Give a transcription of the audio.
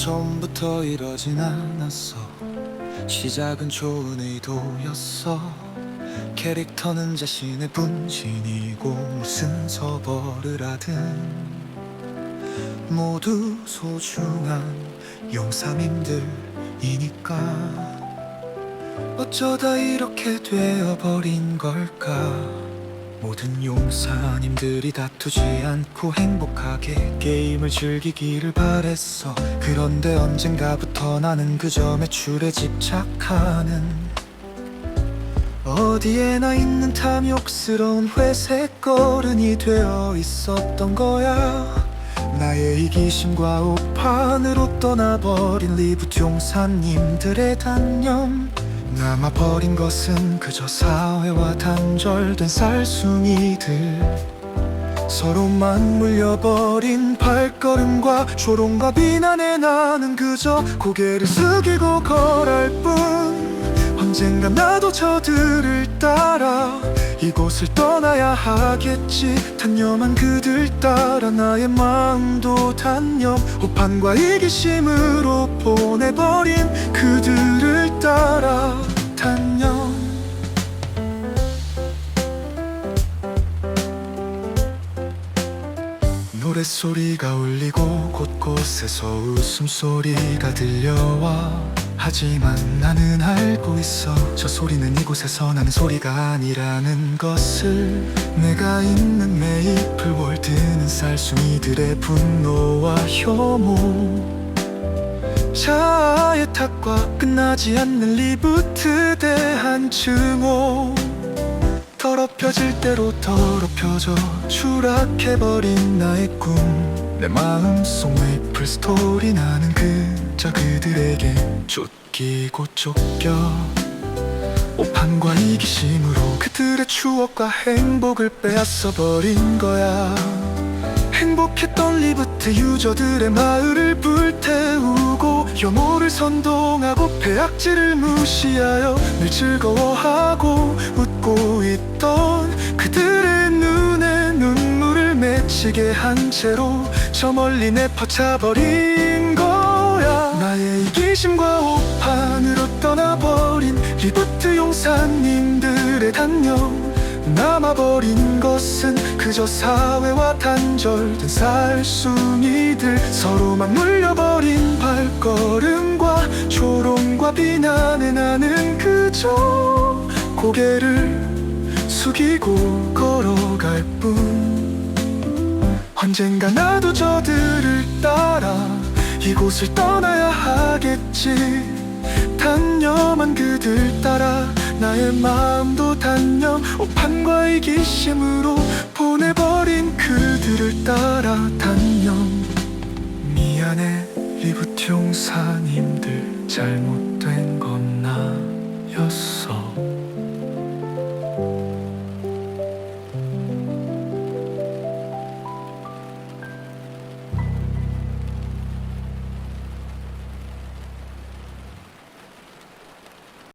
처음부터 이러진 않았어. 시작은 좋은 의도였어. 캐릭터는 자신의 분신이고 무슨 서버를 하든. 모두 소중한 용사님들이니까. 어쩌다 이렇게 되어버린 걸까 모든 용사님들이 다투지 않고 행복하게 게임을 즐기기를 바랬어. 그런데 언젠가부터 나는 그저 매출에 집착하는 어디에나 있는 탐욕스러운 회색 거른이 되어 있었던 거야. 나의 이기심과 오판으로 떠나버린 리부트 용사님들의 단념 남아버린 것은 그저 사회와 단절된 쌀숭이들. 서로만 물려버린 발걸음과 조롱과 비난에 나는 그저 고개를 숙이고 걸을 뿐. 언젠가 나도 저들을 따라 이곳을 떠나야 하겠지. 단념한 그들 따라 나의 마음도 단념. 오판과 이기심으로 보내버린 그들을 따라 노랫소리가 울리고 곳곳에서 웃음소리가 들려와. 하지만 나는 알고 있어. 저 소리는 이곳에서 나는 소리가 아니라는 것을. 내가 있는 메이플 월드는 쌀숭이들의 분노와 혐오. 자아의 탓과 끝나지 않는 리부트 대한 증오 더럽혀질 대로 더럽혀져 추락해버린 나의 꿈. 내 마음속 메이플 스토리 나는 그저 그들에게 쫓기고 쫓겨. 오판과 이기심으로 그들의 추억과 행복을 빼앗아 버린 거야. 행복했던 리부트 유저들의 마을을 불태우고 혐오를 선동하고 폐악질을 무시하여 늘 즐거워하고 웃고 있던 그들의 눈에 눈물을 맺히게 한 채로 저 멀리 내퍼차버린 거야. 나의 이기심과 오판으로 떠나버린 리부트 용사님들의 단념. 남아버린 것은 그저 사회와 단절된 쌀숭이들. 서로만 물려버린 비난에 나는 그저 고개를 숙이고 걸어갈 뿐. 언젠가 나도 저들을 따라 이곳을 떠나야 하겠지. 단념한 그들 따라 나의 마음도 단념 오판과 이기심으로 보내버린 그들을 따라 단념. 미안해 리부트 용사님들 잘못된 건 나였어.